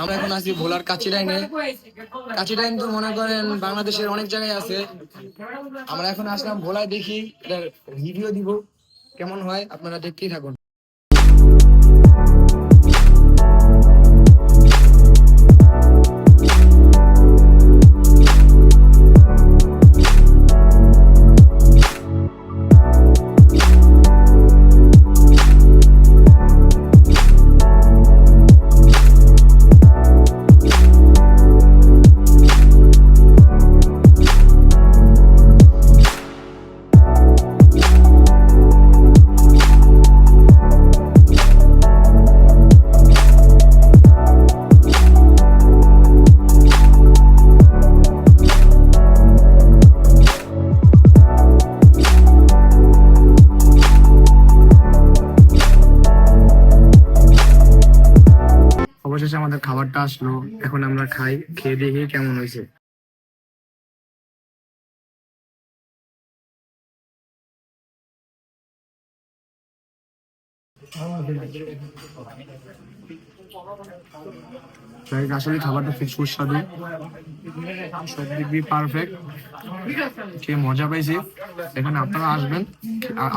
আমরা এখন আছি ভোলার কাচিরাইনে কাচিরাইন তো মনে করেন বাংলাদেশের অনেক জায়গায় আছে। আমরা এখন আসলাম ভোলায় দেখি এটার ভিডিও দিব। কেমন হয়? আপনারা দেখতেই থাকুন। অবশেষে আমাদের খাবারটা আসলো। এখন আমরা খাই, খেয়ে দেখি কেমন হয়েছে। আসলে খাবারটা খুব সুস্বাদু। সব দিক দিয়ে পারফেক্ট খেয়ে মজা পাইছি। এখানে আপনারা আসবেন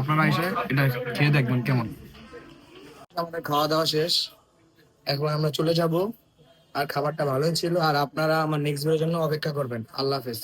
আপনারা এসে এটা খেয়ে দেখবেন কেমন। আমাদের খাওয়া দাওয়া শেষ। এখন আমরা চলে যাব। আর খাবারটা ভালোই ছিল। আর আপনারা আমার নেক্সট ভিডিওর জন্য অপেক্ষা করবেন। আল্লাহ হাফেজ।